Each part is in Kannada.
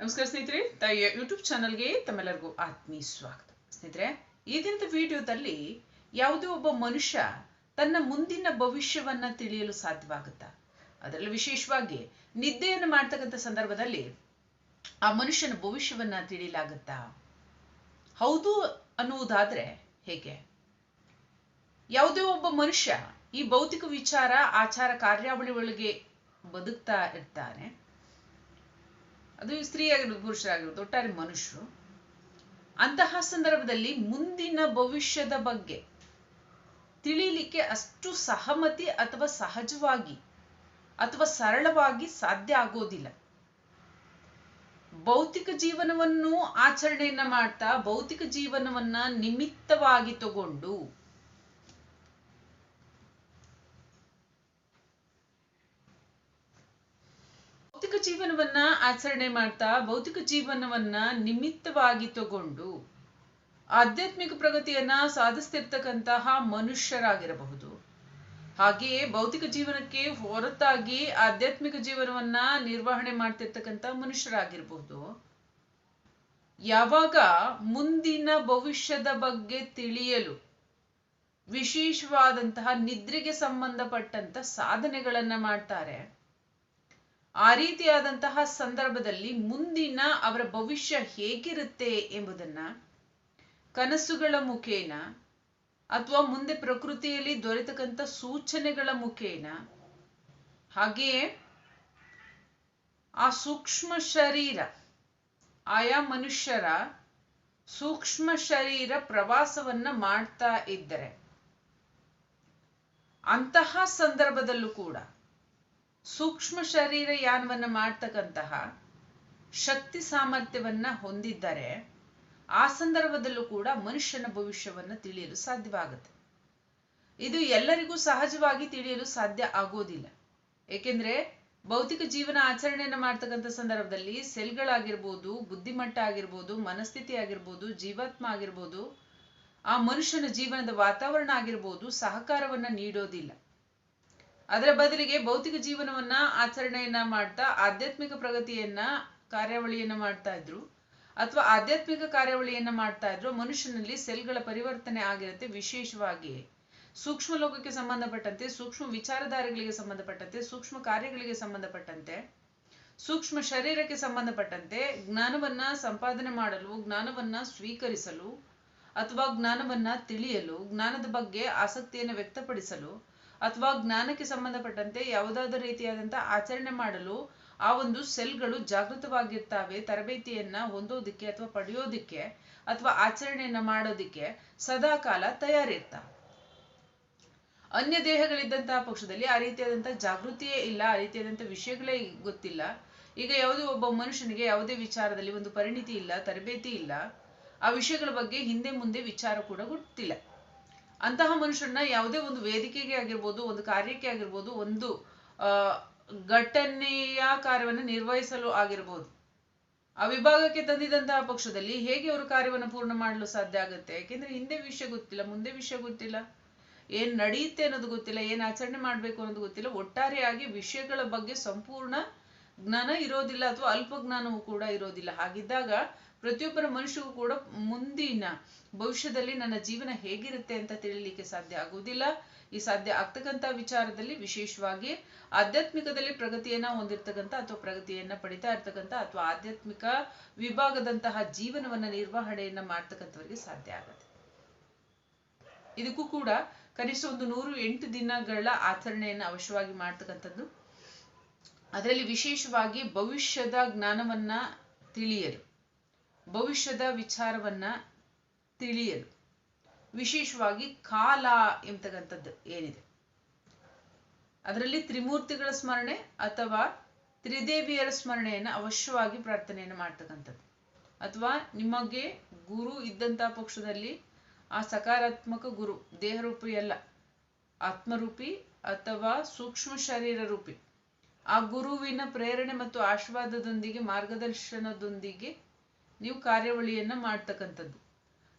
ನಮಸ್ಕಾರ ಸ್ನೇಹಿತರೆ, ತಾಯಿಯ ಯೂಟ್ಯೂಬ್ ಚಾನಲ್ಗೆ ತಮ್ಮೆಲ್ಲರಿಗೂ ಆತ್ಮೀಯ ಸ್ವಾಗತ. ಸ್ನೇಹಿತರೆ, ಈ ದಿನದ ವಿಡಿಯೋದಲ್ಲಿ ಯಾವುದೇ ಒಬ್ಬ ಮನುಷ್ಯ ತನ್ನ ಮುಂದಿನ ಭವಿಷ್ಯವನ್ನ ತಿಳಿಯಲು ಸಾಧ್ಯವಾಗುತ್ತಾ? ಅದರಲ್ಲಿ ವಿಶೇಷವಾಗಿ ನಿದ್ದೆಯನ್ನು ಮಾಡ್ತಕ್ಕಂಥ ಸಂದರ್ಭದಲ್ಲಿ ಆ ಮನುಷ್ಯನ ಭವಿಷ್ಯವನ್ನ ತಿಳಿಯಲಾಗುತ್ತಾ? ಹೌದು ಅನ್ನುವುದಾದ್ರೆ ಹೇಗೆ? ಯಾವುದೇ ಒಬ್ಬ ಮನುಷ್ಯ ಈ ಭೌತಿಕ ವಿಚಾರ, ಆಚಾರ, ಕಾರ್ಯಾವಳಿ ಒಳಗೆ ಬದುಕ್ತಾ ಇರ್ತಾನೆ. ಅದು ಸ್ತ್ರೀ ಆಗಿರ್ಬೋದು ಪುರುಷರಾಗಿರ್ಬೋದು, ಒಟ್ಟಾರೆ ಮನುಷ್ಯರು. ಅಂತಹ ಸಂದರ್ಭದಲ್ಲಿ ಮುಂದಿನ ಭವಿಷ್ಯದ ಬಗ್ಗೆ ತಿಳಿಲಿಕ್ಕೆ ಅಷ್ಟು ಸಹಮತಿ ಅಥವಾ ಸಹಜವಾಗಿ ಅಥವಾ ಸರಳವಾಗಿ ಸಾಧ್ಯ ಆಗೋದಿಲ್ಲ. ಭೌತಿಕ ಜೀವನವನ್ನು ಆಚರಣೆಯನ್ನ ಮಾಡ್ತಾ ಭೌತಿಕ ಜೀವನವನ್ನ ನಿಮಿತ್ತವಾಗಿ ತಗೊಂಡು ಭೌತಿಕ ಜೀವನವನ್ನ ಆಚರಣೆ ಮಾಡ್ತಾ, ಭೌತಿಕ ಜೀವನವನ್ನ ನಿಮಿತ್ತವಾಗಿ ತಗೊಂಡು ಆಧ್ಯಾತ್ಮಿಕ ಪ್ರಗತಿಯನ್ನ ಸಾಧಿಸ್ತಿರ್ತಕ್ಕಂತಹ ಮನುಷ್ಯರಾಗಿರಬಹುದು. ಹಾಗೆಯೇ ಭೌತಿಕ ಜೀವನಕ್ಕೆ ಹೊರತಾಗಿ ಆಧ್ಯಾತ್ಮಿಕ ಜೀವನವನ್ನ ನಿರ್ವಹಣೆ ಮಾಡ್ತಿರ್ತಕ್ಕಂಥ ಮನುಷ್ಯರಾಗಿರಬಹುದು. ಯಾವಾಗ ಮುಂದಿನ ಭವಿಷ್ಯದ ಬಗ್ಗೆ ತಿಳಿಯಲು ವಿಶೇಷವಾದಂತಹ ನಿದ್ರೆಗೆ ಸಂಬಂಧಪಟ್ಟಂತ ಸಾಧನೆಗಳನ್ನ ಮಾಡ್ತಾರೆ ಆ ರೀತಿಯಾದಂತಹ ಸಂದರ್ಭದಲ್ಲಿ ಮುಂದಿನ ಅವರ ಭವಿಷ್ಯ ಹೇಗಿರುತ್ತೆ ಎಂಬುದನ್ನ, ಕನಸುಗಳ ಮುಖೇನ, ಅಥವಾ ಮುಂದೆ ಪ್ರಕೃತಿಯಲ್ಲಿ ದೊರೆತಕ್ಕಂಥ ಸೂಚನೆಗಳ ಮುಖೇನ, ಹಾಗೆಯೇ ಆ ಸೂಕ್ಷ್ಮ ಶರೀರ, ಆಯಾ ಮನುಷ್ಯರ ಸೂಕ್ಷ್ಮ ಶರೀರ ಪ್ರವಾಸವನ್ನ ಮಾಡ್ತಾ ಇದ್ದರೆ, ಅಂತಹ ಸಂದರ್ಭದಲ್ಲೂ ಕೂಡ ಸೂಕ್ಷ್ಮ ಶರೀರ ಯಾನವನ್ನು ಮಾಡ್ತಕ್ಕಂತಹ ಶಕ್ತಿ ಸಾಮರ್ಥ್ಯವನ್ನ ಹೊಂದಿದ್ದರೆ ಆ ಸಂದರ್ಭದಲ್ಲೂ ಕೂಡ ಮನುಷ್ಯನ ಭವಿಷ್ಯವನ್ನ ತಿಳಿಯಲು ಸಾಧ್ಯವಾಗುತ್ತೆ. ಇದು ಎಲ್ಲರಿಗೂ ಸಹಜವಾಗಿ ತಿಳಿಯಲು ಸಾಧ್ಯ ಆಗೋದಿಲ್ಲ. ಏಕೆಂದ್ರೆ ಭೌತಿಕ ಜೀವನ ಆಚರಣೆಯನ್ನ ಮಾಡ್ತಕ್ಕಂಥ ಸಂದರ್ಭದಲ್ಲಿ ಸೆಲ್ಗಳಾಗಿರ್ಬೋದು, ಬುದ್ಧಿಮಟ್ಟ ಆಗಿರ್ಬೋದು, ಮನಸ್ಥಿತಿ ಆಗಿರ್ಬೋದು, ಜೀವಾತ್ಮ ಆಗಿರ್ಬೋದು, ಆ ಮನುಷ್ಯನ ಜೀವನದ ವಾತಾವರಣ ಆಗಿರ್ಬೋದು ಸಹಕಾರವನ್ನ ನೀಡೋದಿಲ್ಲ. ಅದರ ಬದಲಿಗೆ ಭೌತಿಕ ಜೀವನವನ್ನ ಆಚರಣೆಯನ್ನ ಮಾಡ್ತಾ ಆಧ್ಯಾತ್ಮಿಕ ಪ್ರಗತಿಯನ್ನ ಕಾರ್ಯಾವಳಿಯನ್ನ ಮಾಡ್ತಾ ಇದ್ರು. ಅಥವಾ ಆಧ್ಯಾತ್ಮಿಕ ಕಾರ್ಯಾವಳಿಯನ್ನ ಮಾಡ್ತಾ ಇದ್ರು, ಮನುಷ್ಯನಲ್ಲಿ ಸೆಲ್ಗಳ ಪರಿವರ್ತನೆ ಆಗಿರುತ್ತೆ ವಿಶೇಷವಾಗಿ. ಸೂಕ್ಷ್ಮ ಲೋಕಕ್ಕೆ ಸಂಬಂಧಪಟ್ಟಂತೆ, ಸೂಕ್ಷ್ಮ ವಿಚಾರಧಾರೆಗಳಿಗೆ ಸಂಬಂಧಪಟ್ಟಂತೆ, ಸೂಕ್ಷ್ಮ ಕಾರ್ಯಗಳಿಗೆ ಸಂಬಂಧಪಟ್ಟಂತೆ, ಸೂಕ್ಷ್ಮ ಶರೀರಕ್ಕೆ ಸಂಬಂಧಪಟ್ಟಂತೆ ಜ್ಞಾನವನ್ನ ಸಂಪಾದನೆ ಮಾಡಲು, ಜ್ಞಾನವನ್ನ ಸ್ವೀಕರಿಸಲು, ಅಥವಾ ಜ್ಞಾನವನ್ನ ತಿಳಿಯಲು, ಜ್ಞಾನದ ಬಗ್ಗೆ ಆಸಕ್ತಿಯನ್ನು ವ್ಯಕ್ತಪಡಿಸಲು ಅಥವಾ ಜ್ಞಾನಕ್ಕೆ ಸಂಬಂಧಪಟ್ಟಂತೆ ಯಾವುದಾದ್ರೂ ರೀತಿಯಾದಂತಹ ಆಚರಣೆ ಮಾಡಲು ಆ ಒಂದು ಸೆಲ್ಗಳು ಜಾಗೃತವಾಗಿರ್ತಾವೆ ತರಬೇತಿಯನ್ನ ಹೊಂದೋದಿಕ್ಕೆ ಅಥವಾ ಪಡೆಯೋದಿಕ್ಕೆ ಅಥವಾ ಆಚರಣೆಯನ್ನ ಮಾಡೋದಿಕ್ಕೆ ಸದಾ ಕಾಲ ತಯಾರಿರ್ತಾವೆ. ಅನ್ಯ ದೇಹಗಳಿದ್ದಂತಹ ಪಕ್ಷದಲ್ಲಿ ಆ ರೀತಿಯಾದಂತಹ ಜಾಗೃತಿಯೇ ಇಲ್ಲ, ಆ ರೀತಿಯಾದಂತಹ ವಿಷಯಗಳೇ ಗೊತ್ತಿಲ್ಲ. ಈಗ ಯಾವುದೇ ಒಬ್ಬ ಮನುಷ್ಯನಿಗೆ ಯಾವುದೇ ವಿಚಾರದಲ್ಲಿ ಒಂದು ಪರಿಣಿತಿ ಇಲ್ಲ, ತರಬೇತಿ ಇಲ್ಲ. ಆ ವಿಷಯಗಳ ಬಗ್ಗೆ ಹಿಂದೆ ಮುಂದೆ ವಿಚಾರ ಕೂಡ ಗೊತ್ತಿಲ್ಲ. ಅಂತಹ ಮನುಷ್ಯರನ್ನ ಯಾವುದೇ ಒಂದು ವೇದಿಕೆಗೆ ಆಗಿರ್ಬೋದು, ಒಂದು ಕಾರ್ಯಕ್ಕೆ ಆಗಿರ್ಬೋದು, ಒಂದು, ಆ ಘಟನೆಯ ಕಾರ್ಯವನ್ನು ನಿರ್ವಹಿಸಲು ಆಗಿರ್ಬೋದು. ಆ ವಿಭಾಗಕ್ಕೆ ತಂದಿದಂತಹ ಪಕ್ಷದಲ್ಲಿ ಹೇಗೆ ಅವರು ಕಾರ್ಯವನ್ನು ಪೂರ್ಣ ಮಾಡಲು ಸಾಧ್ಯ ಆಗುತ್ತೆ? ಯಾಕೆಂದ್ರೆ ಹಿಂದೆ ವಿಷಯ ಗೊತ್ತಿಲ್ಲ, ಮುಂದೆ ವಿಷಯ ಗೊತ್ತಿಲ್ಲ. ಏನ್ ನಡೆಯುತ್ತೆ ಅನ್ನೋದು ಗೊತ್ತಿಲ್ಲ, ಏನ್ ಆಚರಣೆ ಮಾಡ್ಬೇಕು ಅನ್ನೋದು ಗೊತ್ತಿಲ್ಲ. ಒಟ್ಟಾರೆಯಾಗಿ ವಿಷಯಗಳ ಬಗ್ಗೆ ಸಂಪೂರ್ಣ ಜ್ಞಾನ ಇರೋದಿಲ್ಲ ಅಥವಾ ಅಲ್ಪ ಜ್ಞಾನವೂ ಕೂಡ ಇರೋದಿಲ್ಲ. ಹಾಗಿದ್ದಾಗ ಪ್ರತಿಯೊಬ್ಬರ ಮನುಷ್ಯಗೂ ಕೂಡ ಮುಂದಿನ ಭವಿಷ್ಯದಲ್ಲಿ ನನ್ನ ಜೀವನ ಹೇಗಿರುತ್ತೆ ಅಂತ ತಿಳಿಲಿಕ್ಕೆ ಸಾಧ್ಯ ಆಗುವುದಿಲ್ಲ. ಈ ಸಾಧ್ಯ ಆಗ್ತಕ್ಕಂಥ ವಿಚಾರದಲ್ಲಿ ವಿಶೇಷವಾಗಿ ಆಧ್ಯಾತ್ಮಿಕದಲ್ಲಿ ಪ್ರಗತಿಯನ್ನ ಹೊಂದಿರ್ತಕ್ಕಂಥ ಅಥವಾ ಪ್ರಗತಿಯನ್ನ ಪಡಿತಾ ಇರ್ತಕ್ಕಂಥ ಅಥವಾ ಆಧ್ಯಾತ್ಮಿಕ ವಿಭಾಗದಂತಹ ಜೀವನವನ್ನ ನಿರ್ವಹಣೆಯನ್ನ ಮಾಡ್ತಕ್ಕಂಥವರಿಗೆ ಸಾಧ್ಯ ಆಗುತ್ತೆ. ಇದಕ್ಕೂ ಕೂಡ ಕನಿಷ್ಠ ಒಂದು ನೂರು ಎಂಟು ದಿನಗಳ ಆಚರಣೆಯನ್ನ ಅವಶ್ಯವಾಗಿ ಮಾಡ್ತಕ್ಕಂಥದ್ದು ಅದರಲ್ಲಿ ವಿಶೇಷವಾಗಿ ಭವಿಷ್ಯದ ಜ್ಞಾನವನ್ನ ತಿಳಿಯಲು, ಭವಿಷ್ಯದ ವಿಚಾರವನ್ನ ತಿಳಿಯಲು. ವಿಶೇಷವಾಗಿ ಕಾಲ ಎಂತಕ್ಕಂಥದ್ದು ಏನಿದೆ. ಅದರಲ್ಲಿ ತ್ರಿಮೂರ್ತಿಗಳ ಸ್ಮರಣೆ ಅಥವಾ ತ್ರಿದೇವಿಯರ ಸ್ಮರಣೆಯನ್ನು ಅವಶ್ಯವಾಗಿ ಪ್ರಾರ್ಥನೆಯನ್ನು ಮಾಡ್ತಕ್ಕಂಥದ್ದು. ಅಥವಾ ನಿಮಗೆ ಗುರು ಇದ್ದಂತಹ ಪಕ್ಷದಲ್ಲಿ ಆ ಸಕಾರಾತ್ಮಕ ಗುರು ದೇಹರೂಪಿ ಅಲ್ಲ ಆತ್ಮರೂಪಿ ಅಥವಾ ಸೂಕ್ಷ್ಮ ಶರೀರ ರೂಪಿ ಆ ಗುರುವಿನ ಪ್ರೇರಣೆ ಮತ್ತು ಆಶೀರ್ವಾದದೊಂದಿಗೆ, ಮಾರ್ಗದರ್ಶನದೊಂದಿಗೆ ನೀವು ಕಾರ್ಯಾವಳಿಯನ್ನ ಮಾಡ್ತಕ್ಕಂಥದ್ದು.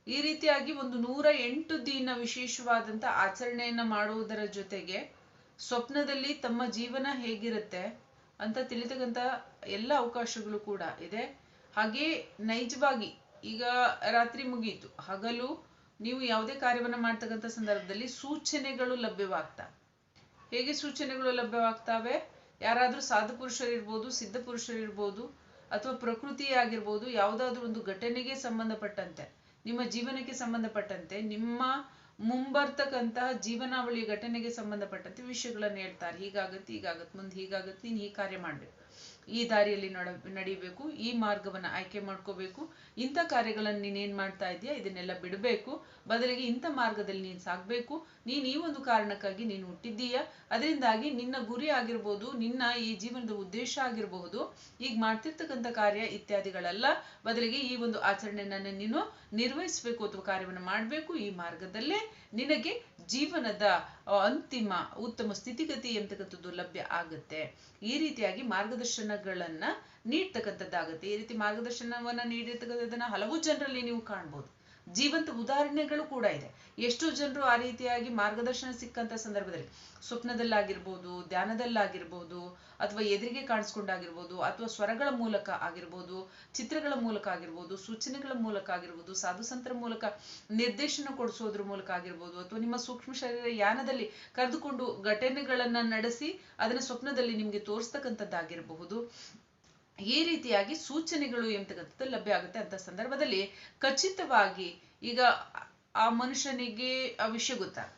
ಈ ರೀತಿಯಾಗಿ ಒಂದು ನೂರ ಎಂಟು ದಿನ ವಿಶೇಷವಾದಂತ ಆಚರಣೆಯನ್ನ ಮಾಡುವುದರ ಜೊತೆಗೆ ಸ್ವಪ್ನದಲ್ಲಿ ತಮ್ಮ ಜೀವನ ಹೇಗಿರುತ್ತೆ ಅಂತ ತಿಳಿತಕ್ಕಂಥ ಎಲ್ಲ ಅವಕಾಶಗಳು ಕೂಡ ಇದೆ. ಹಾಗೆ ನೈಜವಾಗಿ ಈಗ ರಾತ್ರಿ ಮುಗೀತು ಹಗಲು ನೀವು ಯಾವುದೇ ಕಾರ್ಯವನ್ನ ಮಾಡ್ತಕ್ಕಂಥ ಸಂದರ್ಭದಲ್ಲಿ ಸೂಚನೆಗಳು ಲಭ್ಯವಾಗ್ತಾ. ಹೇಗೆ ಸೂಚನೆಗಳು ಲಭ್ಯವಾಗ್ತವೆ? ಯಾರಾದ್ರೂ ಸಾಧು ಪುರುಷರಿರ್ಬೋದು ಸಿದ್ಧ ಪುರುಷರಿರ್ಬೋದು ಅಥವಾ ಪ್ರಕೃತಿ ಆಗಿರ್ಬೋದು ಯಾವುದಾದ್ರೂ ಒಂದು ಘಟನೆಗೆ ಸಂಬಂಧಪಟ್ಟಂತೆ, ನಿಮ್ಮ ಜೀವನಕ್ಕೆ ಸಂಬಂಧಪಟ್ಟಂತೆ, ನಿಮ್ಮ ಮುಂಬರ್ತಕ್ಕಂತಹ ಜೀವನಾವಳಿ ಘಟನೆಗೆ ಸಂಬಂಧಪಟ್ಟಂತೆ ವಿಷಯಗಳನ್ನು ಹೇಳ್ತಾರೆ. ಹೀಗಾಗತ್ತೆ ಹೀಗಾಗತ್ತೆ, ಮುಂದೆ ಹೀಗಾಗತ್ತೆ, ನೀನು ಈ ಕಾರ್ಯ ಮಾಡ್ಬೇಕು. ಈ ದಾರಿಯಲ್ಲಿ ನಡ, ನಡಿಬೇಕು, ಈ ಮಾರ್ಗವನ್ನ ಆಯ್ಕೆ ಮಾಡ್ಕೋಬೇಕು. ಇಂಥ ಕಾರ್ಯಗಳನ್ನು ನೀನೇನ್ ಮಾಡ್ತಾ ಇದೆಯಾ ಇದನ್ನೆಲ್ಲ ಬಿಡಬೇಕು. ಬದಲಿಗೆ ಇಂಥ ಮಾರ್ಗದಲ್ಲಿ ನೀನ್ ಸಾಗಬೇಕು. ನೀನ್ ಈ ಒಂದು ಕಾರಣಕ್ಕಾಗಿ ನೀನು ಹುಟ್ಟಿದ್ದೀಯ? ಅದರಿಂದಾಗಿ ನಿನ್ನ ಗುರಿ ಆಗಿರ್ಬೋದು, ನಿನ್ನ ಈ ಜೀವನದ ಉದ್ದೇಶ ಆಗಿರಬಹುದು ಈಗ ಮಾಡ್ತಿರ್ತಕ್ಕಂಥ ಕಾರ್ಯ ಇತ್ಯಾದಿಗಳಲ್ಲ. ಬದಲಿಗೆ ಈ ಒಂದು ಆಚರಣೆಯನ್ನ ನೀನು ನಿರ್ವಹಿಸಬೇಕು ಅಥವಾ ಕಾರ್ಯವನ್ನು ಮಾಡಬೇಕು ಈ ಮಾರ್ಗದಲ್ಲೇ. ನಿನಗೆ ಜೀವನದ ಅಂತಿಮ ಉತ್ತಮ ಸ್ಥಿತಿಗತಿ ಎಂತಕ್ಕಂಥದ್ದು ಲಭ್ಯ ಆಗುತ್ತೆ. ಈ ರೀತಿಯಾಗಿ ಮಾರ್ಗದರ್ಶನಗಳನ್ನ ನೀಡ್ತಕ್ಕಂಥದ್ದಾಗುತ್ತೆ. ಈ ರೀತಿ ಮಾರ್ಗದರ್ಶನವನ್ನ ನೀಡಿರ್ತಕ್ಕಂಥದ್ದನ್ನ ಹಲವು ಜನರಲ್ಲಿ ನೀವು ಕಾಣ್ಬೋದು. ಜೀವಂತ ಉದಾಹರಣೆಗಳು ಕೂಡ ಇದೆ. ಎಷ್ಟೋ ಜನರು ಆ ರೀತಿಯಾಗಿ ಮಾರ್ಗದರ್ಶನ ಸಿಕ್ಕಂತ ಸಂದರ್ಭದಲ್ಲಿ ಸ್ವಪ್ನದಲ್ಲಾಗಿರ್ಬೋದು, ಧ್ಯಾನದಲ್ಲಾಗಿರ್ಬೋದು, ಅಥವಾ ಎದುರಿಗೆ ಕಾಣಿಸ್ಕೊಂಡಾಗಿರ್ಬೋದು, ಅಥವಾ ಸ್ವರಗಳ ಮೂಲಕ ಆಗಿರ್ಬೋದು, ಚಿತ್ರಗಳ ಮೂಲಕ ಆಗಿರ್ಬೋದು, ಸೂಚನೆಗಳ ಮೂಲಕ ಆಗಿರ್ಬೋದು, ಸಾಧು ಸಂತರ ಮೂಲಕ ನಿರ್ದೇಶನ ಕೊಡಿಸೋದ್ರ ಮೂಲಕ ಆಗಿರ್ಬೋದು, ಅಥವಾ ನಿಮ್ಮ ಸೂಕ್ಷ್ಮ ಶರೀರ ಯಾನದಲ್ಲಿ ಕರೆದುಕೊಂಡು ಘಟನೆಗಳನ್ನ ನಡೆಸಿ ಅದನ್ನ ಸ್ವಪ್ನದಲ್ಲಿ ನಿಮ್ಗೆ ತೋರಿಸ್ತಕ್ಕಂಥದ್ದಾಗಿರಬಹುದು. ಈ ರೀತಿಯಾಗಿ ಸೂಚನೆಗಳು ಎಂಬತಕ್ಕಂಥದ್ದು ಲಭ್ಯ ಆಗುತ್ತೆ ಅಂತ ಸಂದರ್ಭದಲ್ಲಿ ಖಚಿತವಾಗಿ ಈಗ ಆ ಮನುಷ್ಯನಿಗೆ ಆ ವಿಷಯ ಗೊತ್ತಾಗ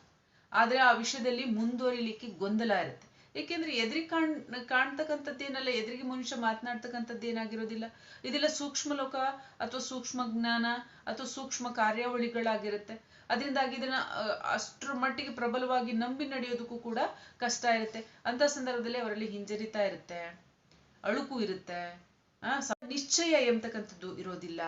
ಆದ್ರೆ ಆ ವಿಷಯದಲ್ಲಿ ಮುಂದುವರಿಲಿಕ್ಕೆ ಗೊಂದಲ ಇರುತ್ತೆ. ಏಕೆಂದ್ರೆ ಎದುರಿ ಕಾಣ್ ಕಾಣ್ತಕ್ಕಂಥದ್ದೇನಲ್ಲ ಎದುರಿಗೆ ಮನುಷ್ಯ ಮಾತನಾಡ್ತಕ್ಕಂಥದ್ದು ಏನಾಗಿರೋದಿಲ್ಲ. ಇದೆಲ್ಲ ಸೂಕ್ಷ್ಮ ಲೋಕ ಅಥವಾ ಸೂಕ್ಷ್ಮ ಜ್ಞಾನ ಅಥವಾ ಸೂಕ್ಷ್ಮ ಕಾರ್ಯಾವಳಿಗಳಾಗಿರುತ್ತೆ. ಅದರಿಂದಾಗಿ ಇದನ್ನ ಅಷ್ಟರ ಮಟ್ಟಿಗೆ ಪ್ರಬಲವಾಗಿ ನಂಬಿ ನಡೆಯೋದಕ್ಕೂ ಕೂಡ ಕಷ್ಟ ಇರುತ್ತೆ. ಅಂತ ಸಂದರ್ಭದಲ್ಲಿ ಅವರಲ್ಲಿ ಹಿಂಜರಿತಾ ಇರುತ್ತೆ. ಅಳುಕು ಇರುತ್ತೆ. ನಿಶ್ಚಯ ಎಂಬತಕ್ಕಂಥದ್ದು ಇರೋದಿಲ್ಲ.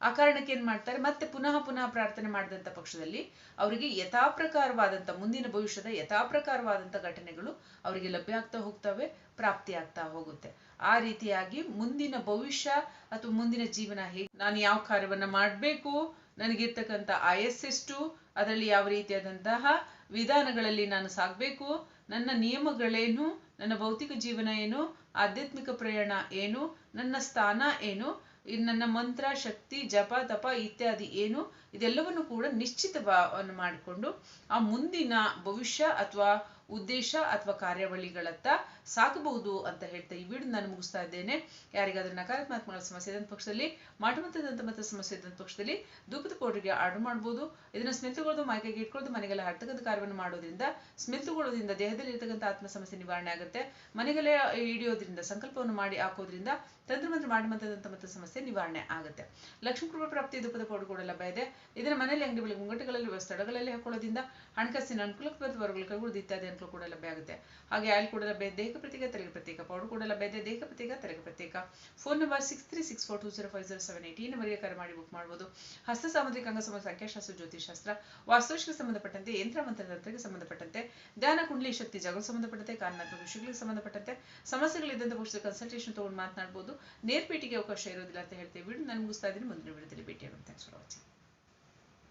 ಆ ಕಾರಣಕ್ಕೆ ಏನ್ ಮಾಡ್ತಾರೆ? ಮತ್ತೆ ಪುನಃ ಪುನಃ ಪ್ರಾರ್ಥನೆ ಮಾಡಿದಂತ ಪಕ್ಷದಲ್ಲಿ ಅವರಿಗೆ ಯಥಾಪ್ರಕಾರವಾದಂತ ಮುಂದಿನ ಭವಿಷ್ಯದ ಯಥಾಪ್ರಕಾರವಾದಂತ ಘಟನೆಗಳು ಅವರಿಗೆ ಲಭ್ಯ ಆಗ್ತಾ ಹೋಗ್ತವೆ, ಪ್ರಾಪ್ತಿ ಆಗ್ತಾ ಹೋಗುತ್ತೆ. ಆ ರೀತಿಯಾಗಿ ಮುಂದಿನ ಭವಿಷ್ಯ ಅಥವಾ ಮುಂದಿನ ಜೀವನ ಹೇಗೆ? ನಾನು ಯಾವ ಕಾರ್ಯವನ್ನ ಮಾಡ್ಬೇಕು? ನನಗಿರ್ತಕ್ಕಂಥ ಆಯಸ್ಸೆಷ್ಟು ಅದರಲ್ಲಿ ಯಾವ ರೀತಿಯಾದಂತಹ ವಿಧಾನಗಳಲ್ಲಿ ನಾನು ಸಾಗ್ಬೇಕು? ನನ್ನ ನಿಯಮಗಳೇನು? ನನ್ನ ಭೌತಿಕ ಜೀವನ ಏನು? ಆಧ್ಯಾತ್ಮಿಕ ಪ್ರಯಾಣ ಏನು, ನನ್ನ ಸ್ಥಾನ ಏನು ನನ್ನ ಮಂತ್ರ, ಶಕ್ತಿ, ಜಪ, ತಪ ಇತ್ಯಾದಿ ಏನು, ಇದೆಲ್ಲವನ್ನು ಕೂಡ ನಿಶ್ಚಿತವನ್ನು ಮಾಡಿಕೊಂಡು ಆ ಮುಂದಿನ ಭವಿಷ್ಯ ಅಥವಾ ಉದ್ದೇಶ ಅಥವಾ ಕಾರ್ಯಾವಳಿಗಳತ್ತ ಸಾಗಬಹುದು ಅಂತ ಹೇಳ್ತಾ ಈ ವಿಡಿಯೋ ನಾನು ಮುಗಿಸ್ತಾ ಇದ್ದೇನೆ. ಯಾರಿಗಾದ್ರೂ ನಕಾರಾತ್ಮಕ ಸಮಸ್ಯೆ ಇದ್ದಂಥ ಪಕ್ಷದಲ್ಲಿ ಮಾಟಮಂತದಂತ ಮತ್ತೆ ಸಮಸ್ಯೆ ಇದ್ದಂಥ ಪಕ್ಷದಲ್ಲಿ ಧೂಪದ ಪೌಡ್ರಿಗೆ ಆರ್ಡರ್ ಮಾಡಬಹುದು ಇದನ್ನ ಸ್ಮೆತ್ತುಗೊಳ್ಳೋದು ಮೈಕೈಗೆ ಇಟ್ಕೊಳ್ಳೋದು ಮನೆಗೆಲ್ಲ ಹರ್ತಕದ ಕಾರ್ಯವನ್ನು ಮಾಡೋದ್ರಿಂದ ಸ್ಮೆಲ್ ತಗೊಳ್ಳೋದ್ರಿಂದ ದೇಹದಲ್ಲಿ ಇರತಕ್ಕಂಥ ಆತ್ಮ ಸಮಸ್ಯೆ ನಿವಾರಣೆ ಆಗುತ್ತೆ. ಮನೆಗೆಲ್ಲ ಹಿಡಿಯೋದ್ರಿಂದ, ಸಂಕಲ್ಪವನ್ನು ಮಾಡಿ ಹಾಕೋದ್ರಿಂದ ತಂತ್ರಮಂತ್ರ ಮಾಡಮಂತದಂತ ಮತ್ತು ಸಮಸ್ಯೆ ನಿವಾರಣೆ ಆಗುತ್ತೆ. ಲಕ್ಷ್ಮೀ ಪ್ರಾಪ್ತಿ ಧೂಪದ ಪೌಡರ್ ಕೂಡ ಲಭ್ಯ ಇದೆ. ಇದನ್ನ ಮನೆಯಲ್ಲಿ ಅಂಗಡಿ ಬಳಿ ಮುಂಗಟ್ಟುಗಳಲ್ಲಿ ಸ್ಥಳಗಳಲ್ಲಿ ಹಾಕೊಳ್ಳೋದ್ರಿಂದ ಹಣಕಾಸಿನ ಅನುಕೂಲಕ್ಕೆ ವರ್ಗಗಳು ಕೈಗೊಳ್ಳೋದು ಇತ್ಯಾದಿ ಕೂಡ ಲಭ್ಯ ಆಗುತ್ತೆ. ಹಾಗೆ ಆಯಿಲ್ ಕೂಡ ಲಭ್ಯ, ದೇಹ ಪ್ರತ್ಯೇಕ ತಲೆಗೆ ಪ್ರತ್ಯೇಕ ಪೌಡರ್ ಕೂಡ ಲಭ್ಯ ಇದೆ, ದೇಹ ಪ್ರತ್ಯೇಕ, ತೆರಿಗೆ ಪ್ರತ್ಯೇಕ. Phone number six three six four two zero five zero seven eight ಈ ನಂಬರ್ಗೆ ಕರೆ ಮಾಡಿ ಬುಕ್ ಮಾಡಬಹುದು ಹಸ್ತ ಸಾಮುದ್ರಿಕ ಅಂಗಸಮ ಸಂಖ್ಯಾಶಾಸ್ತ್ರ ಜ್ಯೋತಿಷಾಸ್ತ್ರ ವಾಸ್ತುಶಿಗೆ ಸಂಬಂಧಪಟ್ಟಂತೆ, ಯಂತ್ರ ಮಂತ್ರತಂತ್ರಕ್ಕೆ ಸಂಬಂಧಪಟ್ಟಂತೆ, ಧ್ಯಾನ, ಕುಂಡಲಿ, ಶಕ್ತಿ, ಜಗಳ ಸಂಬಂಧಪಟ್ಟಂತೆ ಕಾರಣಾತ್ಮಕ ವಿಷಯಗಳಿಗೆ ಸಂಬಂಧಪಟ್ಟಂತೆ, ಸಮಸ್ಯೆಗಳಿದ್ದಂತೆ ಪುರುಷ ಕನ್ಸಲ್ಟೇಷನ್ ತಗೊಂಡು ಮಾತನಾಡಬಹುದು ನೇರ್ಪೇಟಿಗೆ ಅವಕಾಶ ಇರೋದಿಲ್ಲ ಅಂತ ಹೇಳ್ತೇವೆ ಬಿಡು ನಾನು ಮುಗಿಸ್ತಾ ಇದ್ದೀನಿ. ಮುಂದಿನ ವಿಡಿಯೋದಲ್ಲಿ ಭೇಟಿಯಾಗುತ್ತೆ ಥ್ಯಾಂಕ್ಸ್ ಫಾರ್ ವಾಚಿಂಗ್